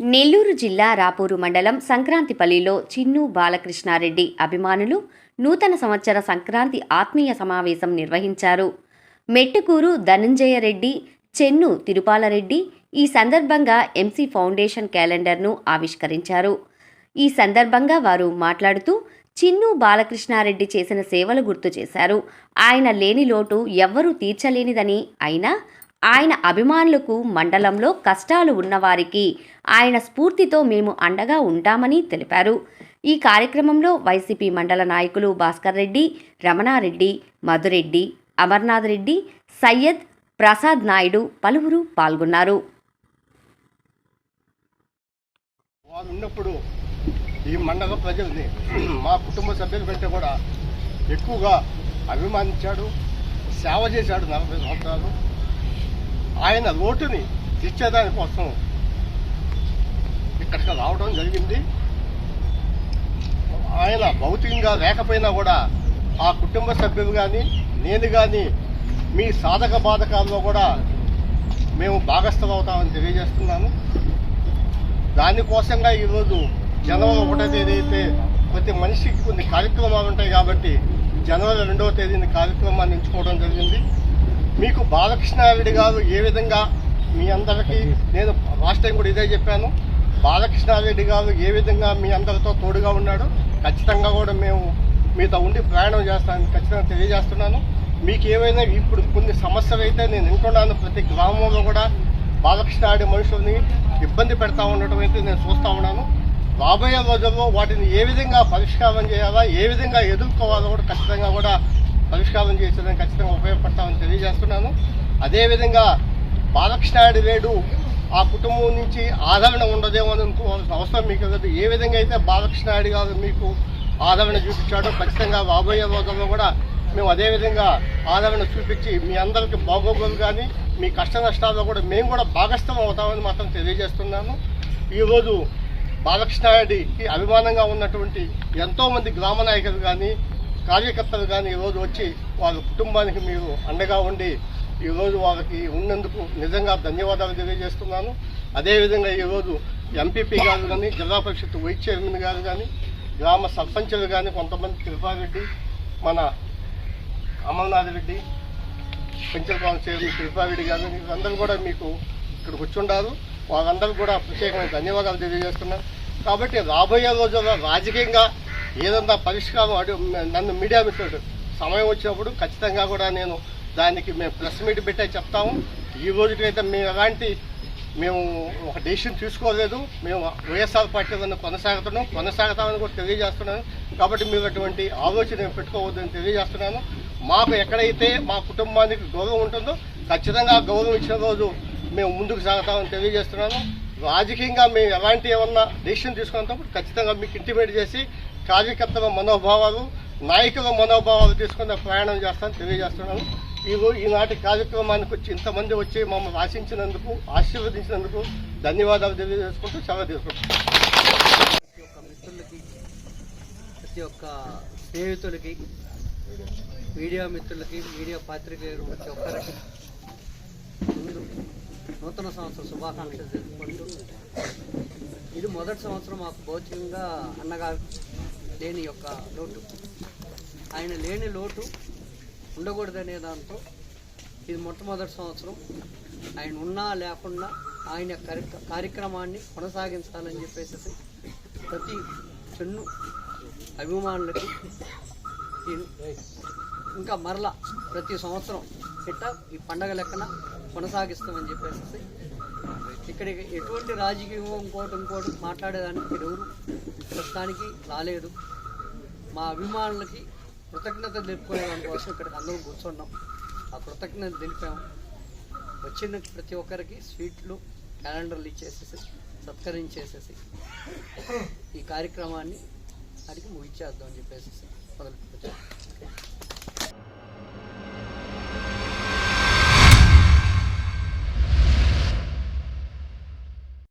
నెల్లూరు జిల్లా రాపూరు మండలం సంక్రాంతిపల్లిలో చిన్ను బాలకృష్ణారెడ్డి అభిమానులు నూతన సంవత్సర సంక్రాంతి ఆత్మీయ సమావేశం నిర్వహించారు. మెట్టుకూరు ధనంజయ రెడ్డి చెన్ను తిరుపాలరెడ్డి ఈ సందర్భంగా ఎంసీ ఫౌండేషన్ క్యాలెండర్ను ఆవిష్కరించారు. ఈ సందర్భంగా వారు మాట్లాడుతూ చిన్ను బాలకృష్ణారెడ్డి చేసిన సేవలు గుర్తు చేశారు. ఆయన లేని లోటు ఎవ్వరూ తీర్చలేనిదని అయినా ఆయన అభిమానులకు మండలంలో కష్టాలు ఉన్నవారికి ఆయన స్ఫూర్తితో మేము అండగా ఉంటామని తెలిపారు. ఈ కార్యక్రమంలో వైసీపీ మండల నాయకులు భాస్కర్ రెడ్డి రమణారెడ్డి మధురెడ్డి అమర్నాథ్ రెడ్డి సయ్యద్ ప్రసాద్ నాయుడు పలువురు పాల్గొన్నారు. వారు ఉన్నప్పుడు ఈ మండల ప్రజల్ని మా కుటుంబ సభ్యుల కంటే కూడా ఎక్కువగా అభిమానించాడు సేవ చేశాడు నలభై సంవత్సరాలు. ఆయన లోటుని తీర్చేదాని కోసం ఇక్కడికి రావడం జరిగింది. ఆయన భౌతికంగా లేకపోయినా కూడా ఆ కుటుంబ సభ్యులు కానీ నేను కానీ మీ సాధక బాధకాల్లో కూడా మేము భాగస్థం అవుతామని తెలియజేస్తున్నాను. దానికోసంగా ఈరోజు జనవరి ఒకటో తేదీ అయితే ప్రతి మనిషికి కొన్ని కార్యక్రమాలు ఉంటాయి కాబట్టి జనవరి రెండవ తేదీని కార్యక్రమాన్ని ఎంచుకోవడం జరిగింది. మీకు బాలకృష్ణారెడ్డి గారు ఏ విధంగా మీ అందరికీ నేను లాస్ట్ టైం కూడా ఇదే చెప్పాను. బాలకృష్ణారెడ్డి గారు ఏ విధంగా మీ అందరితో తోడుగా ఉన్నాడు ఖచ్చితంగా కూడా మేము మీతో ఉండి ప్రయాణం చేస్తానని ఖచ్చితంగా తెలియజేస్తున్నాను. మీకు ఏమైనా ఇప్పుడు కొన్ని సమస్యలు అయితే నేను వింటున్నాను ప్రతి గ్రామంలో కూడా బాలకృష్ణారెడ్డి మనుషుల్ని ఇబ్బంది పెడతా ఉండటం అయితే నేను చూస్తూ ఉన్నాను. రాబోయే రోజుల్లో వాటిని ఏ విధంగా పరిష్కారం చేయాలా ఏ విధంగా ఎదుర్కోవాలో కూడా ఖచ్చితంగా కూడా పరిష్కారం చేసేదానికి ఖచ్చితంగా ఉపయోగపడతామని తెలియజేస్తున్నాను. అదేవిధంగా బాలకృష్ణాయుడు లేడు ఆ కుటుంబం నుంచి ఆదరణ ఉండదేమో అనుకోవాల్సిన అవసరం మీకు లేదు. ఏ విధంగా అయితే బాలకృష్ణాయుడు గారు మీకు ఆదరణ చూపించాడో ఖచ్చితంగా రాబోయే రోజుల్లో కూడా మేము అదే విధంగా ఆదరణ చూపించి మీ అందరికీ బాగోగులు కానీ మీ కష్ట నష్టాల్లో కూడా మేము కూడా భాగస్థం అవుతామని మాత్రం తెలియజేస్తున్నాను. ఈరోజు బాలకృష్ణారెడ్డికి అభిమానంగా ఉన్నటువంటి ఎంతోమంది గ్రామ నాయకులు కానీ కార్యకర్తలు కానీ ఈరోజు వచ్చి వాళ్ళ కుటుంబానికి మీరు అండగా ఉండి ఈరోజు వాళ్ళకి ఉన్నందుకు నిజంగా ధన్యవాదాలు తెలియజేస్తున్నాను. అదేవిధంగా ఈరోజు ఎంపీపీ గారు కానీ జిల్లా పరిషత్ వైస్ చైర్మన్ గారు కానీ గ్రామ సర్పంచులు కానీ కొంతమంది కృపారెడ్డి మన అమర్నాథ్ రెడ్డి పెంచలపాలెం చైర్మన్ కృపారెడ్డి గారు వీళ్ళందరూ కూడా మీకు ఇక్కడికి కూర్చుండారు వాళ్ళందరూ కూడా ప్రత్యేకమైన ధన్యవాదాలు తెలియజేస్తున్నాను కాబట్టి రాబోయే రోజుల్లో రాజకీయంగా ఏదన్నా పరిష్కారం అడు నన్ను మీడియా మిత్రుడు సమయం వచ్చినప్పుడు ఖచ్చితంగా కూడా నేను దానికి మేము ప్రెస్ మీట్ పెట్టే చెప్తాము. ఈ రోజుకైతే మేము ఎలాంటి మేము ఒక డెసిషన్ తీసుకోలేదు. మేము వైఎస్ఆర్ పార్టీ దాన్ని కొనసాగుతున్నాం కొనసాగుతామని కూడా తెలియజేస్తున్నాను. కాబట్టి మీరు అటువంటి ఆలోచన ఏం పెట్టుకోవద్దని తెలియజేస్తున్నాను. మాకు ఎక్కడైతే మా కుటుంబానికి గౌరవం ఉంటుందో ఖచ్చితంగా గౌరవం ఇచ్చిన రోజు మేము ముందుకు సాగుతామని తెలియజేస్తున్నాను. రాజకీయంగా మేము ఎలాంటి ఏమన్నా డెసిషన్ తీసుకున్నప్పుడు ఖచ్చితంగా మీకు ఇంటిమేట్ చేసి కార్యకర్తల మనోభావాలు నాయకుల మనోభావాలు తీసుకున్న ప్రయాణం చేస్తాను తెలియజేస్తున్నాను. ఈరోజు ఈనాటి కార్యక్రమానికి వచ్చి ఇంతమంది వచ్చి మమ్మల్ని ఆశించినందుకు ఆశీర్వదించినందుకు ధన్యవాదాలు తెలియజేసుకుంటూ సెలవు తీసుకుంటాం ప్రతి ఒక్క మిత్రులకి ప్రతి ఒక్క స్నేహితులకి మీడియా మిత్రులకి మీడియా పాత్రికేయులు ప్రతి ఒక్కరికి ముందు నూతన సంవత్సర శుభాకాంక్షలు తెలుసుకుంటూ ఇది మొదటి సంవత్సరం మాకు భౌతికంగా అన్నగా లేని యొక్క లోటు. ఆయన లేని లోటు ఉండకూడదనే దాంతో ఇది మొట్టమొదటి సంవత్సరం. ఆయన ఉన్నా లేకుండా ఆయన కార్యక్రమాన్ని కొనసాగించాలని చెప్పేసి ప్రతి చెన్ను అభిమానులకి ఇంకా మరలా ప్రతి సంవత్సరం ఇట్ట ఈ పండగ లెక్కన కొనసాగిస్తామని చెప్పేసి ఇక్కడికి ఎటువంటి రాజకీయం ఇంకోటి ఇంకోటి మాట్లాడేదానికి ఎవరు ప్రస్తుతానికి రాలేదు. మా అభిమానులకి కృతజ్ఞత తెలుపుకునే దానికోసం ఇక్కడికి అందరం కూర్చున్నాం. ఆ కృతజ్ఞత తెలిపాము వచ్చిన ప్రతి ఒక్కరికి స్వీట్లు క్యాలెండర్లు ఇచ్చేసేసి సత్కరించేసేసి ఈ కార్యక్రమాన్ని అడిగి ముగిచ్చేద్దాం అని చెప్పేసి మొదలు